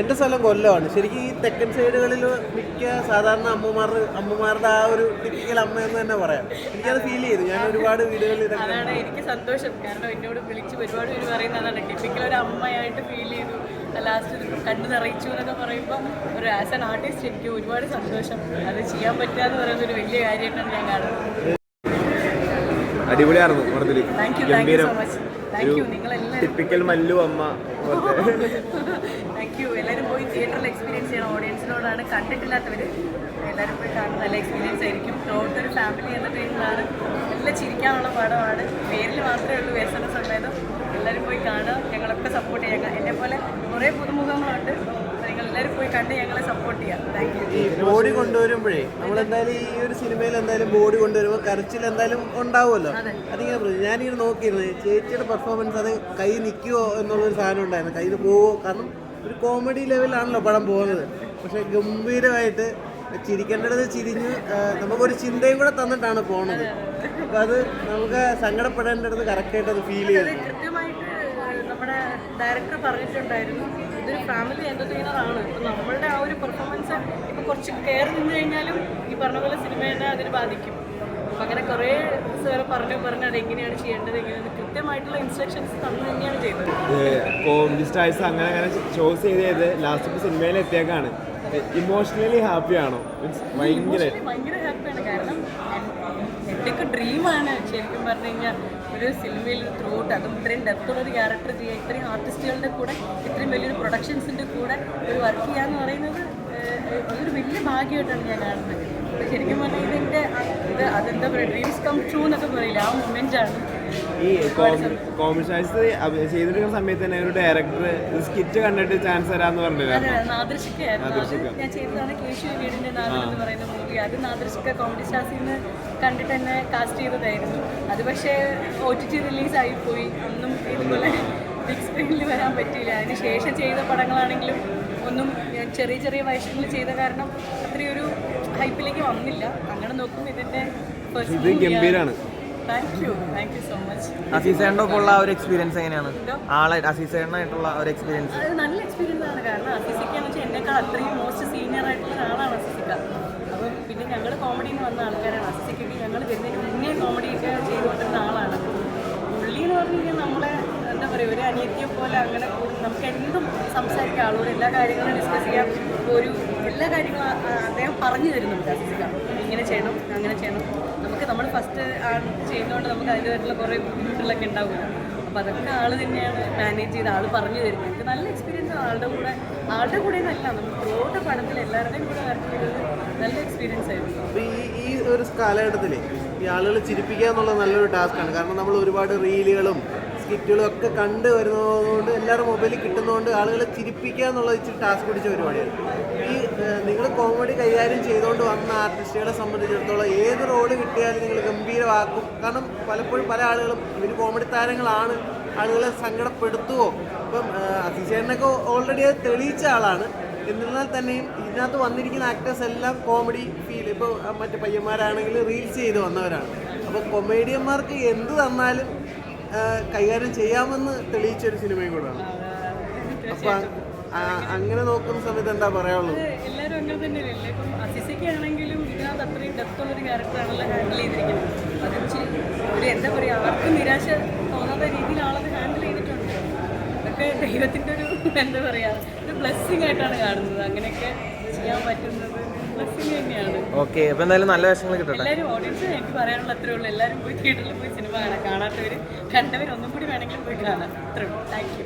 എന്റെ സ്ഥലം കൊല്ലമാണ്. ശരിക്കും ഈ തെക്കൻ സൈഡുകളിൽ മിക്ക സാധാരണ അമ്മമാർ അമ്മമാരുടെ ആ ഒരു ടിപ്പിക്കൽ അമ്മ എന്ന് തന്നെ പറയാം. എനിക്കത് ഫീൽ ചെയ്തു. ഞാൻ ഒരുപാട് വീടുകളിൽ അതാണ് എനിക്ക് സന്തോഷം. കാരണം എന്നോട് വിളിച്ച് ഒരുപാട് പേര് പറയുന്നതാണ് ടിപ്പിക്കൽ ഒരു അമ്മയായിട്ട് ഫീൽ ചെയ്തു. ലാസ്റ്റ് കണ്ണു നിറയിച്ചു എന്നൊക്കെ പറയുമ്പോൾ ഒരു ആസ് ആൻ ആർട്ടിസ്റ്റ് എനിക്ക് ഒരുപാട് സന്തോഷം. അത് ചെയ്യാൻ പറ്റുക എന്ന് പറയുന്നത് ഒരു വലിയ കാര്യമായിട്ടാണ് ഞാൻ കാണുന്നത്. അടിപൊളിയായിരുന്നു പടത്തിൽ. Thank you thank you so much thank you നിങ്ങളെല്ലാവരും ടിപ്പിക്കൽ മല്ലു അമ്മ. യു. എല്ലാവരും പോയി തിയേറ്ററിൽ എക്സ്പീരിയൻസ് ചെയ്യണം. ഓഡിയൻസിനോടാണ് കണ്ടിട്ടില്ലാത്തവർ എല്ലാവരും പോയി കാണുന്ന നല്ല എക്സ്പീരിയൻസ് ആയിരിക്കും. ടോട്ടൽ ഒരു ഫാമിലി എന്ന ടൈമിലാണ് എല്ലാം ചിരിക്കാനുള്ള പടമാണ്. പേരിൽ മാത്രമേ ഉള്ളൂ വ്യസനസ് ഉണ്ടായത് എല്ലാവരും പോയി കാണുക. ഞങ്ങളൊക്കെ സപ്പോർട്ട് ചെയ്യുക എന്നെ പോലെ കുറേ പുതുമുഖങ്ങളുണ്ട്. നിങ്ങൾ എല്ലാവരും പോയി കണ്ട് ഞങ്ങളെ സപ്പോർട്ട് ചെയ്യുക ഈ ബോഡി കൊണ്ടുവരുമ്പോഴേ നമ്മൾ എന്തായാലും ഈ ഒരു സിനിമയിൽ എന്തായാലും ബോഡി കൊണ്ടുവരുമ്പോൾ കരച്ചിൽ എന്തായാലും ഉണ്ടാവുമല്ലോ? അതിങ്ങനെ ഞാനിങ്ങനെ നോക്കിയിരുന്നു. ചേച്ചിയുടെ പെർഫോമൻസ് അത് കൈ നിൽക്കുമോ എന്നുള്ളൊരു സാധനം ഉണ്ടായിരുന്നു. കയ്യിൽ പോവോ? കാരണം ഒരു കോമഡി ലെവലാണല്ലോ പടം പോകുന്നത്. പക്ഷെ ഗംഭീരമായിട്ട് ചിരിക്കേണ്ടത് ചിരിഞ്ഞ് നമുക്കൊരു ചിന്തയും കൂടെ തന്നിട്ടാണ് പോണത്. അപ്പം അത് നമുക്ക് സങ്കടപ്പെടേണ്ടത് കറക്റ്റായിട്ട് അത് ഫീൽ ചെയ്യുന്നു ചെയ്തു കൃത്യമായിട്ട് നമ്മുടെ ഡയറക്ടർ പറഞ്ഞിട്ടുണ്ടായിരുന്നു. ഇതൊരു ഫാമിലി എന്റർടൈനർ ആണ്. ഇപ്പൊ നമ്മളുടെ ആ ഒരു പെർഫോമൻസ് ഇപ്പൊ കുറച്ച് കെയർ നിന്ന് കഴിഞ്ഞാലും ഈ പറഞ്ഞ പോലെ സിനിമേനെ അതിന് ബാധിക്കും. അപ്പം അങ്ങനെ കുറേ സാറ് പറഞ്ഞു പറഞ്ഞു അത് എങ്ങനെയാണ് ചെയ്യേണ്ടത് എങ്ങനെയാണ് കൃത്യമായിട്ടുള്ള ഇൻസ്ട്രക്ഷൻസ് തന്നു തന്നെയാണ് ചെയ്തത്. കോമഡി സ്റ്റാഴ്സ് അങ്ങനെ അങ്ങനെ ഷോസ് ചെയ്ത് ചെയ്ത് ലാസ്റ്റ് ഇപ്പോൾ സിനിമയിൽ എത്തിയേക്കാണ്. ഇമോഷണലി ഹാപ്പി ആണോ? മീൻസ് ഭയങ്കര കാരണം ഡ്രീമാണ് ശരിക്കും പറഞ്ഞു കഴിഞ്ഞാൽ ഒരു സിനിമയിൽ ത്രൂ ഔട്ട് അതും ഇത്രയും ഡെപ്തുള്ള ഒരു ക്യാരക്ടർ ചെയ്യുക ഇത്രയും ആർട്ടിസ്റ്റുകളുടെ കൂടെ ഇത്രയും വലിയൊരു പ്രൊഡക്ഷൻസിന്റെ കൂടെ ഒരു വർക്ക് ചെയ്യുക എന്ന് പറയുന്നത് അതൊരു വലിയ ഭാഗ്യമായിട്ടാണ് ഞാൻ കാണുന്നത്. ശരിക്കും പറഞ്ഞാൽ ഇതിന്റെ ഇത് അതെന്താ പറയുക ഡ്രീംസ് കം ട്രൂ എന്നൊക്കെ പറയില്ല? ആ മൊമെന്റാണ് ഈ കോമഡി സ്റ്റാഴ്സ് ചെയ്തിരിക്കുന്ന സമയത്ത് തന്നെ ഒരു ഡയറക്ടർ സ്കിറ്റ് കണ്ടിട്ട് ചാൻസ് തരാന്ന് പറഞ്ഞിട്ടുണ്ടായിരുന്നു കണ്ടിട്ട് തന്നെ കാസ്റ്റ് ചെയ്തതായിരുന്നു. അത് പക്ഷേ ഒ ടി ടി റിലീസായി പോയി ഒന്നും ഇതുപോലെ ബിഗ് സ്ക്രീനിൽ വരാൻ പറ്റിയില്ല. അതിന് ശേഷം ചെയ്ത പടങ്ങളാണെങ്കിലും ഒന്നും ചെറിയ ചെറിയ വയസ്സുകളിൽ ചെയ്ത കാരണം അത്രയൊരു ഹൈപ്പിലേക്ക് വന്നില്ല. അങ്ങനെ നോക്കുമ്പോൾ ഇതിന്റെ ഇത് ഗംഭീരാണ്. ആ ഒരു എക്സ്പീരിയൻസ് എങ്ങനെയാണ്? ആളെ അസീസേണ്ണായിട്ടുള്ള ഒരു എക്സ്പീരിയൻസ് നല്ല എക്സ്പീരിയൻസ് ആണ്. കാരണം അസിസിക്ക എന്ന് വെച്ചാൽ എന്നെക്കാൾ അത്രയും മോസ്റ്റ് സീനിയർ ആയിട്ടുള്ള ഒരാളാണ് അസിസിക്ക അപ്പം പിന്നെ ഞങ്ങൾ കോമഡിയിൽ വന്ന ആൾക്കാരാണ്. അസിസിക്കൊക്കെ ഞങ്ങൾ വരുന്നതിന് മുന്നേ കോമഡിയൊക്കെ ചെയ്തുകൊണ്ടിരുന്ന ആളാണ്. പുള്ളി എന്ന് പറഞ്ഞു കഴിഞ്ഞാൽ നമ്മളെ എന്താ പറയുക ഒരു അനിയത്തിയെ പോലെ അങ്ങനെ നമുക്ക് എന്തും സംസാരിക്കാം. ആളോട് എല്ലാ കാര്യങ്ങളും ഡിസ്കസ് ചെയ്യാം. ഒരു എല്ലാ കാര്യങ്ങളും അദ്ദേഹം പറഞ്ഞു തരുന്നുണ്ട് അസിസിക്ക ഇങ്ങനെ ചെയ്യണം അങ്ങനെ ചെയ്യണം. നമുക്ക് നമ്മൾ ഫസ്റ്റ് ചെയ്യുന്നതുകൊണ്ട് നമുക്ക് അതിന്റെതായിട്ടുള്ള കുറേ ബുദ്ധിമുട്ടുകളൊക്കെ ഉണ്ടാവില്ല അപ്പോൾ അതൊക്കെ ആൾ തന്നെയാണ് മാനേജ് ചെയ്ത് ആൾ പറഞ്ഞു തരുന്നത്. എനിക്ക് നല്ല എക്സ്പീരിയൻസ് ആളുടെ കൂടെ ആളുടെ കൂടെ എന്നല്ല നമ്മൾ ഓട്ട പടത്തിൽ എല്ലാവരുടെയും കൂടെ വർക്ക് ചെയ്തത് നല്ല എക്സ്പീരിയൻസ് ആയിരുന്നു. ഈ ഒരു കാലഘട്ടത്തിൽ ഈ ആളുകളെ ചിരിപ്പിക്കുക എന്നുള്ളത് നല്ലൊരു ടാസ്ക്കാണ് കാരണം നമ്മൾ ഒരുപാട് റീലുകളും സ്കിറ്റുകളും ഒക്കെ കണ്ടു വരുന്നതുകൊണ്ട് എല്ലാവരും മൊബൈലിൽ കിട്ടുന്നതുകൊണ്ട് ആളുകളെ ചിരിപ്പിക്കുക എന്നുള്ളത് ഇച്ചിരി ടാസ്ക് പിടിച്ച പരിപാടിയാണ്. ഈ നിങ്ങൾ കോമഡി കൈകാര്യം ചെയ്തുകൊണ്ട് വന്ന ആർട്ടിസ്റ്റുകളെ സംബന്ധിച്ചിടത്തോളം ഏത് റോൾ കിട്ടിയാലും നിങ്ങൾ ഗംഭീരമാക്കും. കാരണം പലപ്പോഴും പല ആളുകളും ഇവർ കോമഡി താരങ്ങളാണ്. ആളുകളെ സങ്കടപ്പെടുത്തുവോ? ഇപ്പം അസിചേട്ടനൊക്കെ ഓൾറെഡി അത് തെളിയിച്ച ആളാണ്. എന്നിരുന്നാൽ തന്നെയും ഇതിനകത്ത് വന്നിരിക്കുന്ന ആക്ടേഴ്സ് എല്ലാം കോമഡി ഫീൽ ഇപ്പോൾ മറ്റു പയ്യന്മാരാണെങ്കിൽ റീൽസ് ചെയ്ത് വന്നവരാണ്. അപ്പോൾ കൊമേഡിയന്മാർക്ക് എന്ത് തന്നാലും കൈകാര്യം ചെയ്യാമെന്ന് തെളിയിച്ചൊരു സിനിമയും കൂടാണ് അപ്പൊ അങ്ങനെ നോക്കുന്ന സമയത്ത് എന്താ പറയാനുള്ളത്? എല്ലാവരും അങ്ങനെ തന്നെയല്ലേ? ഇപ്പം അസിസയ്ക്ക് ആണെങ്കിലും ഇതിനകത്ത് അത്രയും ഡെപ്ത് ഉള്ളൊരു ക്യാരക്ടറാണല്ലോ ഹാൻഡിൽ ചെയ്തിരിക്കുന്നത്. അത് ഒരു എന്താ പറയുക ആർക്കും നിരാശ തോന്നാത്ത രീതിയിൽ ആളത് ഹാൻഡിൽ ചെയ്തിട്ടുണ്ട്. അതൊക്കെ ദൈവത്തിന്റെ ഒരു എന്താ പറയുക ഒരു ബ്ലെസ്സിങ് ആയിട്ടാണ് കാണുന്നത്. അങ്ങനെയൊക്കെ ചെയ്യാൻ പറ്റുന്നത് ബ്ലെസ്സിങ് തന്നെയാണ്. ഓക്കെ അപ്പൊ എന്തായാലും നല്ല വേഷങ്ങൾ കിട്ടട്ടെ? എല്ലാവരും ഓഡിയൻസ് എനിക്ക് പറയാനുള്ള അത്രേ ഉള്ളൂ. എല്ലാവരും പോയി തിയേറ്ററിൽ പോയി സിനിമ കാണാം. കാണാത്തവര് കണ്ടവർ ഒന്നും കൂടി വേണമെങ്കിൽ പോയി കാണാം. അത്രേ ഉള്ളൂ. Thank you